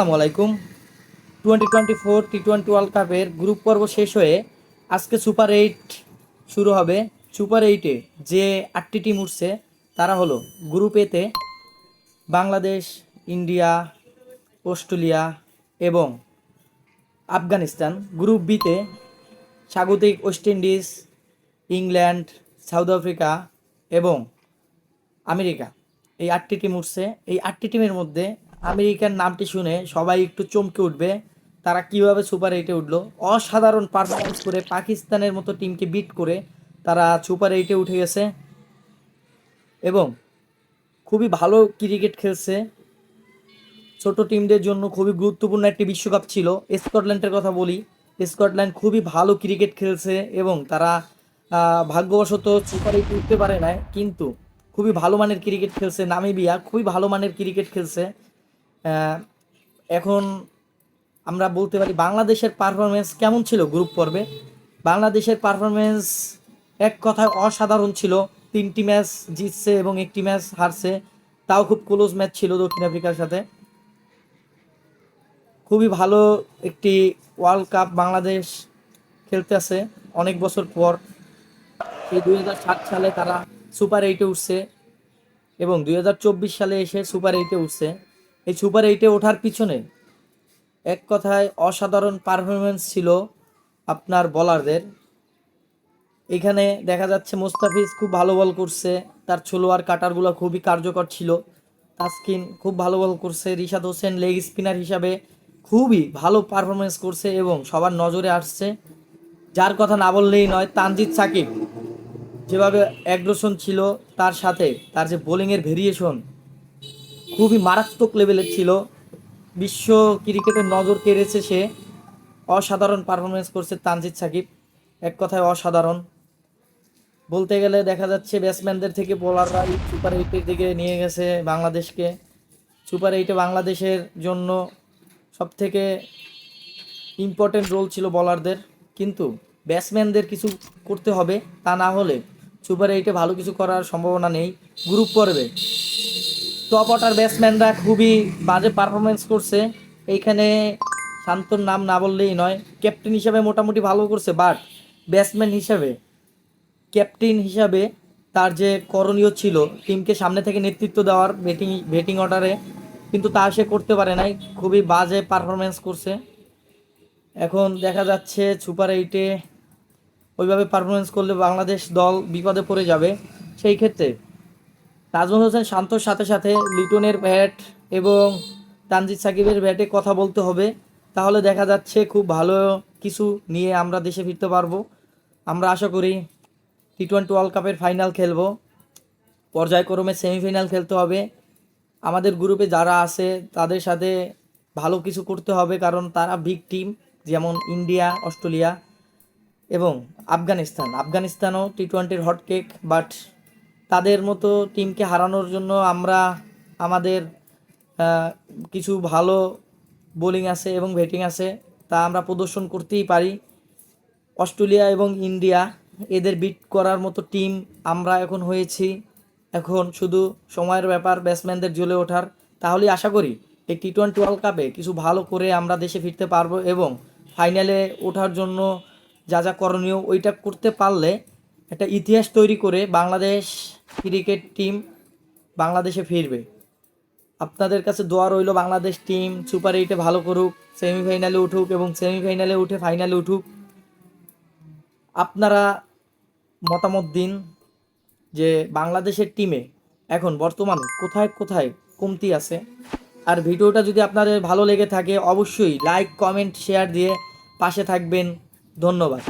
আসসালামু আলাইকুম। Twenty twenty four T twenty world কাপের গ্রুপ পর্ব শেষ হয়ে আজকে সুপার এইট শুরু হবে। সুপার এইটে যে আটটি টিম উঠছে, তারা হলো গ্রুপ এতে বাংলাদেশ, ইন্ডিয়া, অস্ট্রেলিয়া এবং আফগানিস্তান। গ্রুপ বিতে স্বাগতিক West Indies, England, South Africa এবং আমেরিকা। এই আটটি টিম উঠছে। এই আটটি টিমের মধ্যে আমেরিকার নামটি শুনে সবাই একটু চমকে উঠবে। তারা কীভাবে সুপার এইটে উঠল? অসাধারণ পারফরমেন্স করে পাকিস্তানের মতো টিমকে বিট করে তারা সুপার এইটে উঠে গেছে। এবং খুবই ভালো ক্রিকেট খেলছে। ছোট টিমদের জন্য খুবই গুরুত্বপূর্ণ একটি বিশ্বকাপ ছিল। স্কটল্যান্ডের কথা বলি। স্কটল্যান্ড খুবই ভালো ক্রিকেট খেলছে এবং তারা ভাগ্যবশত সুপার এইট উঠতে পারে না কিন্তু খুবই ভালো মানের ক্রিকেট খেলছে নামিবিয়া। খুবই ভালো মানের ক্রিকেট খেলছে। এখন আমরা বলতে পারি বাংলাদেশের পারফরমেন্স কেমন ছিল গ্রুপ পর্বে? বাংলাদেশের পারফরমেন্স এক কথায় অসাধারণ ছিল। তিনটি ম্যাচ জিতছে এবং একটি ম্যাচ হারছে। তাও খুব ক্লোজ ম্যাচ ছিল দক্ষিণ আফ্রিকার সাথে। খুবই ভালো একটি ওয়ার্ল্ড কাপ বাংলাদেশ খেলতে আছে অনেক বছর পর। এই দু হাজার সাত সালে তারা সুপার এইটে উঠছে এবং দুই হাজার চব্বিশ সালে এসে সুপার এইটে উঠছে। এই সুপার এইটে ওঠার পিছনে এক কথায় অসাধারণ পারফরমেন্স ছিল আপনার বলারদের। এখানে দেখা যাচ্ছে মোস্তাফিজ খুব ভালো বল করছে, তার ছোলোয়ার কাটারগুলো খুবই কার্যকর ছিল। তাসকিন খুব ভালো বল করছে, রিশাদ হোসেন লেগ স্পিনার হিসাবে খুবই ভালো পারফরমেন্স করছে এবং সবার নজরে আসছে। যার কথা না বললেই নয়, তানজিদ সাকিব। যেভাবে অ্যাগ্রোশন ছিল, তার সাথে তার যে বোলিংয়ের ভেরিয়েশন খুবই মারাত্মক লেভেলের ছিল। বিশ্ব ক্রিকেটের নজর কেড়েছে সে। অসাধারণ পারফরমেন্স করছে তানজিদ সাকিব। এক কথায় অসাধারণ। বলতে গেলে দেখা যাচ্ছে ব্যাটসম্যানদের থেকে বোলাররা সুপার এইটের দিকে নিয়ে গেছে বাংলাদেশকে। সুপার এইটে বাংলাদেশের জন্য সব থেকে ইম্পর্টেন্ট রোল ছিল বলারদের কিন্তু ব্যাটসম্যানদের কিছু করতে হবে, তা না হলে সুপার এইটে ভালো কিছু করার সম্ভাবনা নেই। গ্রুপ পর্বে টপ অর্ডার ব্যাটসম্যানরা খুবই বাজে পারফরমেন্স করছে। এইখানে শান্তর নাম না বললেই নয়। ক্যাপ্টেন হিসাবে মোটামুটি ভালো করছে বাট ব্যাটসম্যান হিসাবে ক্যাপ্টেন হিসাবে তার যে করণীয় ছিল টিমকে সামনে থেকে নেতৃত্ব দেওয়ার ব্যাটিং ব্যাটিং অর্ডারে কিন্তু তা সে করতে পারে নাই। খুবই বাজে পারফরমেন্স করছে। এখন দেখা যাচ্ছে সুপার এইটে ওইভাবে পারফরমেন্স করলে বাংলাদেশ দল বিপদে পড়ে যাবে। সেই ক্ষেত্রে তাজমুল হোসেন শান্তর সাথে সাথে লিটনের ব্যাট এবং তানজিদ সাকিবের ব্যাটে কথা বলতে হবে। তাহলে দেখা যাচ্ছে খুব ভালো কিছু নিয়ে আমরা দেশে ফিরতে পারব। আমরা আশা করি টি টোয়েন্টি ওয়ার্ল্ড কাপের ফাইনাল খেলব। পর্যায়ক্রমে সেমিফাইনাল খেলতে হবে। আমাদের গ্রুপে যারা আছে, তাদের সাথে ভালো কিছু করতে হবে কারণ তারা বিগ টিম যেমন ইন্ডিয়া, অস্ট্রেলিয়া এবং আফগানিস্তান। আফগানিস্তানও টি টোয়েন্টির হট কেক বাট তাদের মতো টিমকে হারানোর জন্য আমরা আমাদের কিছু ভালো বোলিং আছে এবং ব্যাটিং আছে তা আমরা প্রদর্শন করতেই পারি। অস্ট্রেলিয়া এবং ইন্ডিয়া, এদের বিট করার মতো টিম আমরা এখন হয়েছি। এখন শুধু সময়ের ব্যাপার ব্যাটসম্যানদের জ্বলে ওঠার। তাহলেই আশা করি এই টি টোয়েন্টি ওয়ার্ল্ড কাপে কিছু ভালো করে আমরা দেশে ফিরতে পারব এবং ফাইনালে ওঠার জন্য যা যা করণীয় ওইটা করতে পারলে একটা ইতিহাস তৈরি করে বাংলাদেশ ক্রিকেট টিম বাংলাদেশে ফিরবে। আপনাদের কাছে দোয়া রইল, বাংলাদেশ টিম সুপার এইটে ভালো করুক, সেমিফাইনালে উঠুক এবং সেমিফাইনালে উঠে ফাইনালে উঠুক। আপনারা মতামত দিন যে বাংলাদেশের টিমে এখন বর্তমানে কোথায় কোথায় কমতি আছে। আর ভিডিওটা যদি আপনাদের ভালো লেগে থাকে, অবশ্যই লাইক কমেন্ট শেয়ার দিয়ে পাশে থাকবেন। ধন্যবাদ।